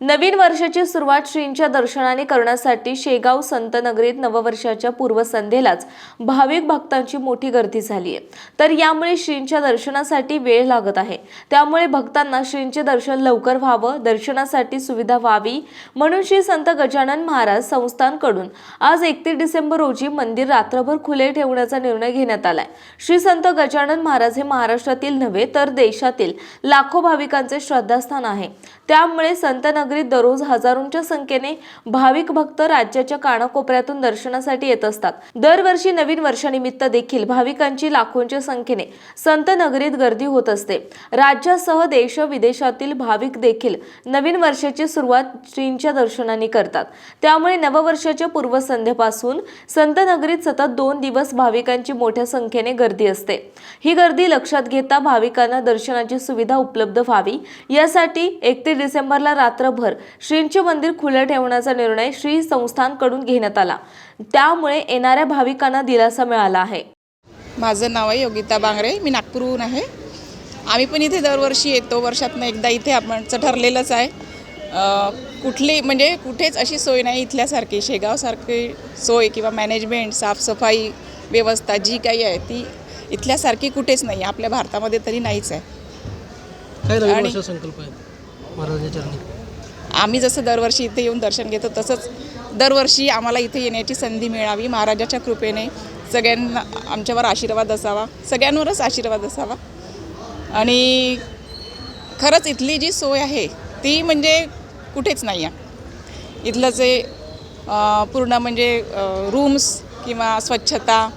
नवीन वर्षाची सुरुवात श्रींच्या दर्शनाने करण्यासाठी शेगाव संत नगरीत नववर्षाच्या पूर्वसंध्येलाच भाविक भक्तांची मोठी गर्दी झाली आहे. तर यामुळे श्रींच्या दर्शनासाठी वेळ लागत आहे. त्यामुळे भक्तांना श्रींचे दर्शन लवकर व्हावं दर्शनासाठी सुविधा व्हावी म्हणून श्री संत गजानन महाराज संस्थानकडून आज एकतीस डिसेंबर रोजी मंदिर रात्रभर खुले ठेवण्याचा निर्णय घेण्यात आलाय. श्री संत गजानन महाराज हे महाराष्ट्रातील नव्हे तर देशातील लाखो भाविकांचे श्रद्धास्थान आहे. त्यामुळे संतनगरीत दररोज हजारोंच्या संख्येने भाविक भक्त राज्याच्या कानाकोपऱ्यातून दर्शनासाठी येत असतात. दरवर्षी नवीन वर्षानिमित्त देखील भाविकांची लाखोंच्या संख्येने संत नगरीत गर्दी होत असते. राज्यासह देश विदेशातील भाविक देखील नवीन वर्षाची सुरुवात श्रींच्या दर्शनाने करतात. त्यामुळे नववर्षाच्या पूर्वसंध्येपासून संत नगरीत सतत दोन दिवस भाविकांची मोठ्या संख्येने गर्दी असते. ही गर्दी लक्षात घेता भाविकांना दर्शनाची सुविधा उपलब्ध व्हावी यासाठी एकतीस डिसेंबरला रात्रभर श्रींचे मंदिर खुलं ठेवण्याचा निर्णय श्री संस्थानकडून घेण्यात आला. त्यामुळे येणाऱ्या भाविकांना दिलासा मिळाला आहे. माझं नाव आहे योगिता बांगरे. मी नागपूरहून आहे. आम्ही पण इथे दरवर्षी येतो. वर्षातनं एकदा इथे आमचं ठरलेलंच आहे. कुठली म्हणजे कुठेच अशी सोय नाही इथल्यासारखी. शेगावसारखी सोय किंवा मॅनेजमेंट साफसफाई व्यवस्था जी काही आहे ती इथल्यासारखी कुठेच नाही. आपल्या भारतामध्ये तरी नाहीच आहे. आणि- संकल्प आहे महाराजांच्या चरणी. आम्ही जसं दरवर्षी इथे येऊन दर्शन घेतो तसंच दरवर्षी आम्हाला इथे येण्याची संधी मिळावी महाराजाच्या कृपेने सगळ्यांना आमच्यावर आशीर्वाद असावा सगळ्यांवरच आशीर्वाद असावा. आणि खरंच इथली जी सोय आहे ती म्हणजे कुठेच नाही आहे. इथलं जे पूर्ण म्हणजे रूम्स किंवा स्वच्छता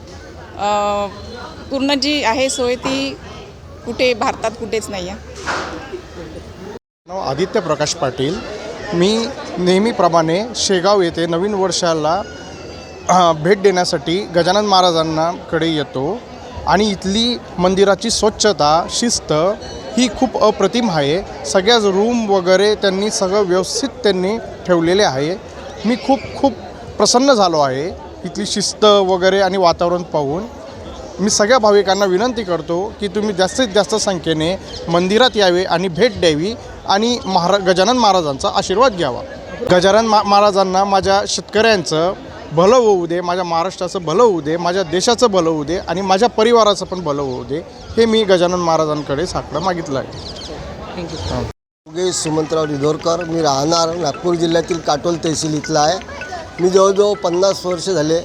पूर्ण जी आहे सोय ती कुठे भारतात कुठेच नाही आहे. नाव आदित्य प्रकाश पाटील. मी नेहमीप्रमाणे शेगाव येथे नवीन वर्षाला भेट देण्यासाठी गजानन महाराजांनाकडे येतो. आणि इथली मंदिराची स्वच्छता शिस्त ही खूप अप्रतिम आहे. सगळ्याच रूम वगैरे त्यांनी सगळं व्यवस्थित त्यांनी ठेवलेले आहे. मी खूप खूप प्रसन्न झालो आहे इथली शिस्त वगैरे आणि वातावरण पाहून. मी सगळ्या भाविकांना विनंती करतो की तुम्ही जास्तीत जास्त संख्येने मंदिरात यावे आणि भेट द्यावी. आणि महारा गजानन महाराजांचा आशीर्वाद घ्यावा. गजानन मा महाराजांना माझ्या शेतकऱ्यांचं भलं होऊ दे माझ्या महाराष्ट्राचं भलं होऊ दे माझ्या देशाचं भलं होऊ दे आणि माझ्या परिवाराचं पण भलं होऊ दे हे मी गजानन महाराजांकडे साकडं मागितलं आहे. थँक्यू योगेश सुमंतराव रिधोरकर मी राहणार नागपूर जिल्ह्यातील काटोल तहसील इथला आहे. मी जवळजवळ पन्नास वर्ष झाले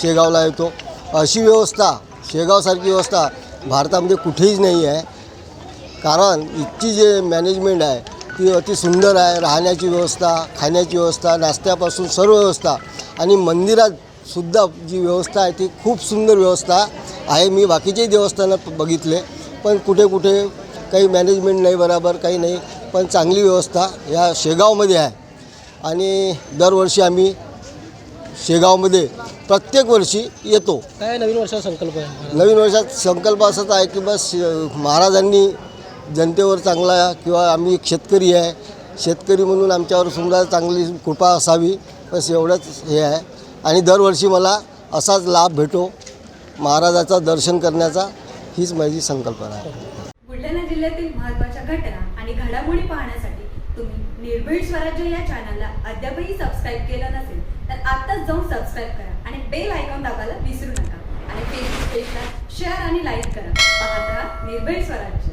शेगावला येतो. अशी व्यवस्था शेगावसारखी व्यवस्था भारतामध्ये कुठेही नाही आहे. कारण इथची जे मॅनेजमेंट आहे ती अति सुंदर आहे राहण्याची व्यवस्था खाण्याची व्यवस्था नाश्त्यापासून सर्व व्यवस्था आणि मंदिरात सुद्धा जी व्यवस्था आहे ती खूप सुंदर व्यवस्था आहे. मी बाकीचेही देवस्थानं बघितले पण कुठे कुठे काही मॅनेजमेंट नाही बरोबर काही नाही पण चांगली व्यवस्था या शेगावमध्ये आहे. आणि दरवर्षी आम्ही शेगावमध्ये प्रत्येक वर्षी येतो. काय नवीन वर्षाचा संकल्प आहे? नवीन वर्षात संकल्प असाच आहे की बस महाराजांनी जनतेवर चांगला किंवा आम्ही एक शेतकरी आहे शेतकरी म्हणून आमच्यावर सुद्धा चांगली कृपा असावी बस एवढंच हे आहे. आणि दरवर्षी मला असाच लाभ भेटो महाराजाचं दर्शन करण्याचा हीच माझी संकल्पना आहे. बुलढाणा जिल्ह्यातील महत्त्वाच्या घटना आणि घडामोडी पाहण्यासाठी तुम्ही निर्भीड स्वराज्य या चॅनलला अद्यापही सबस्क्राईब केलं नसेल तर आत्ताच जाऊन सबस्क्राईब करा आणि बेल आयकॉन दाबायला विसरू नका. आणि फेसबुक पेजला शेअर आणि लाईक करा. पाहत राहा निर्भीड स्वराज्य.